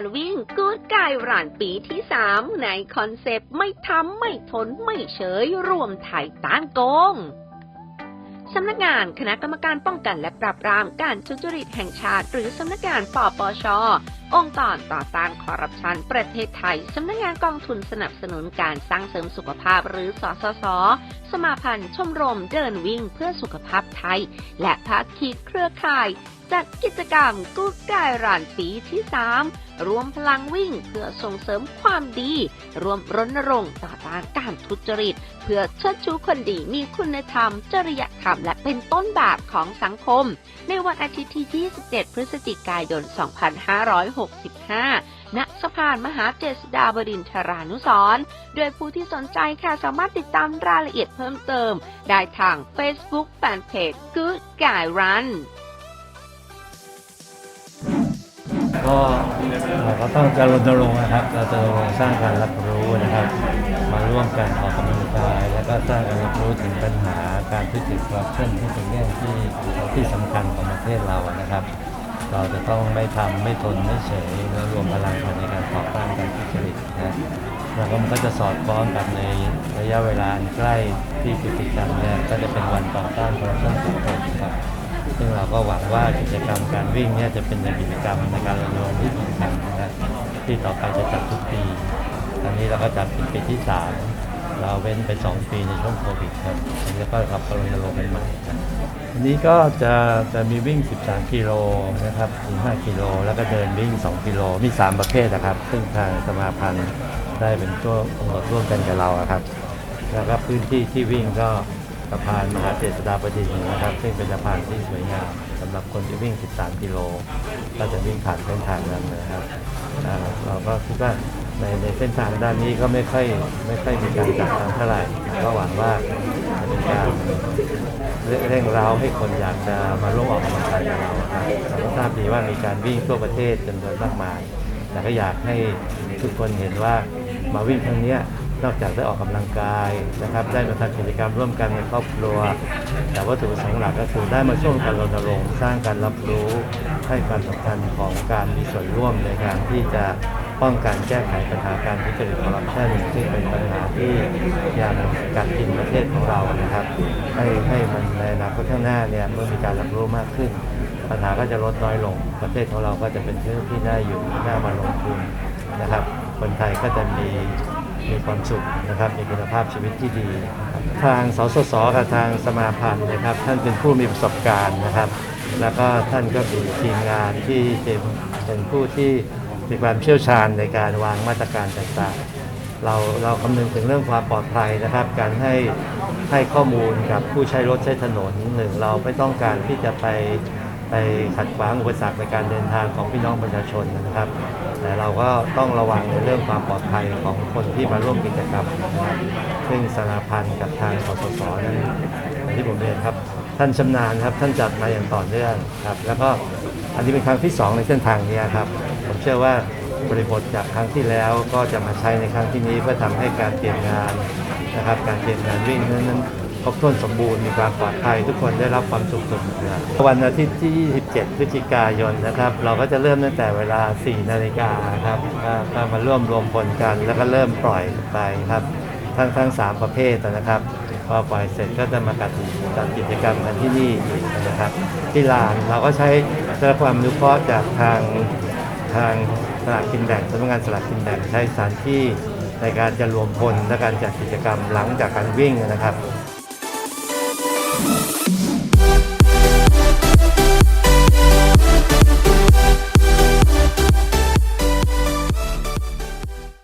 การานปีที่3ในคอนเซปต์ไม่ทำไม่ทนไม่เฉยรวมไทยต้านโกงสำนักงานคณะกรรมการป้องกันและปราบปรามการทุจริตแห่งชาติ หรือสำนักงานปปช องค์กรต่อต้านคอร์รัปชันประเทศไทย สำนักงานกองทุนสนับสนุนการสร้างเสริมสุขภาพหรือสสส สมาพันธ์ชมรมเดินวิ่งเพื่อสุขภาพไทย และภาคีเครือข่าย จัดกิจกรรมกู๊ดกายรันปีที่ 3 รวมพลังวิ่งเพื่อส่งเสริมความดี รวมรณรงค์ต่อต้านการทุจริต เพื่อเชิดชูคนดีมีคุณธรรม จริยธรรม และเป็นต้นแบบของสังคม ในวันอาทิตย์ที่ 27 พฤศจิกายน 256 2565 ณ สะพานมหาเจษฎาบดินทรานุสร์โดยผู้ที่สนใจค่ะสามารถติดตามรายละเอียดเพิ่มเติม ได้ทาง Facebook Fanpage Good Guy Run ก็เราก็ต้องจะรณรงค์นะครับ เราจะรณรงค์สร้างการรับรู้นะครับ มาร่วมกันออกกำลังกาย แล้วก็สร้างการรับรู้ถึงปัญหาการทุจริตคอร์รัปชันที่เป็นเรื่องที่ที่สำคัญของประเทศเรานะครับ เราจะต้องไม่ทำไม่ทนไม่เฉยและรวมพลังกันในการต่อต้านการทุจริตนะแล้วก็มันก็จะสอดคล้องกับในระยะเวลาใกล้ที่กิจกรรมเนี่ยก็จะเป็นวันต่อต้านคอร์รัปชันสากลครับซึ่งเราก็หวังว่ากิจกรรมการวิ่งเนี่ยจะเป็นกิจกรรมในการรณรงค์ที่สำคัญนะที่ต่อไปจะจัดทุกปีตอนนี้เราก็จัดเป็นปีที่สาม เราเว้นไป2ปีในช่วงโควิดครับอันนี้ก็กลับมารณรงค์กันใหม่ครับวันนี้ก็จะจะมีวิ่ง 13 กิโลนะครับ15กิโล แล้วก็เดินวิ่ง 2 กิโล มี 3 ประเภทนะครับ ซึ่งทางสมาพันธ์ได้เป็นตัวกำหนดร่วมกันกับเราครับ แล้วก็พื้นที่ที่วิ่งก็สะพานมหาเจษฎาบดินทร์นะครับ ซึ่งเป็นสะพานที่สวยงามสำหรับคนที่วิ่ง 13 กิโล ก็จะวิ่งผ่านเส้นทางนั้นนะครับเราก็คิดว่า ในในเส้นทางด้านนี้ก็ไม่ค่อยไม่ค่อยมีการจัดการเท่าไหร่ก็หวังว่าจะเป็นการเร่งเร้าให้คนอยากจะมาร่วมออกกำลังกายกับเราครับเราก็ทราบดีว่ามีการวิ่งทั่วประเทศจำนวนมากมาย แต่ก็อยากให้ทุกคนเห็นว่ามาวิ่งครั้งนี้นอกจากได้ออกกำลังกายนะครับ ได้มาทำกิจกรรมร่วมกันในครอบครัว แต่วัตถุประสงค์หลักก็คือได้มาช่วยกันรณรงค์สร้างการรับรู้ให้ความสำคัญของการมีส่วนร่วมในการที่จะ ป้องกันแก้ไขปัญหาการทุจริตคอร์รัปชันซึ่งเป็นปัญหาที่ยังกัดกินประเทศของเรานะครับ ให้ให้มันในอนาคตข้างหน้าเนี่ยเมื่อมีการรับรู้มากขึ้น ปัญหาก็จะลดน้อยลง ประเทศของเราก็จะเป็นที่ที่น่าอยู่น่ามาลงทุนนะครับ คนไทยก็จะมีมีความสุขนะครับมีคุณภาพชีวิตที่ดี ทางสสสกับทางสมาพันธ์นะครับ ท่านเป็นผู้มีประสบการณ์นะครับ แล้วก็ท่านก็มีทีมงานที่เป็นเป็นผู้ที่ มีความเชี่ยวชาญในการวางมาตรการต่างๆ เราเราคำนึงถึงเรื่องความปลอดภัยนะครับ การให้ให้ข้อมูลกับผู้ใช้รถใช้ถนนหนึ่งเราไม่ต้องการที่จะไปไปขัดขวางอุปสรรคในการเดินทางของพี่น้องประชาชนนะครับ แต่เราก็ต้องระวังในเรื่องความปลอดภัยของคนที่มาร่วมกิจกรรมนะครับซึ่งสนาพันธ์กับทางสสสนั้นอย่างที่ผมเรียนครับ ท่านชำนาญครับท่านจัดมาอย่างต่อเนื่องครับ แล้วก็อันนี้เป็นครั้งที่สองในเส้นทางนี้ครับ เชื่อว่าบริบทจากครั้งที่แล้วก็จะมาใช้ในครั้งที่นี้เพื่อทำให้การเตรียมงานนะครับ การเตรียมงานวิ่งนั้นครบถ้วนสมบูรณ์มีความปลอดภัยทุกคนได้รับความสุขสมบูรณ์วันอาทิตย์ที่ 27 พฤศจิกายนนะครับ เราก็จะเริ่มตั้งแต่เวลา 4 นาฬิกาครับก็มาร่วมรวมพลกัน แล้วก็เริ่มปล่อยไปครับ ทั้งทั้งสามประเภทนะครับพอปล่อยเสร็จก็จะมาจัดจัดกิจกรรมกันที่นี่นะครับ ที่ลานเราก็ใช้ได้รับความนุเคราะห์จากทาง ทางสลากกินแบ่งสำนักงานสลากกินแบ่งใช้สถานที่ในการจะรวมพลและการจัดกิจกรรมหลังจากการวิ่งนะครับ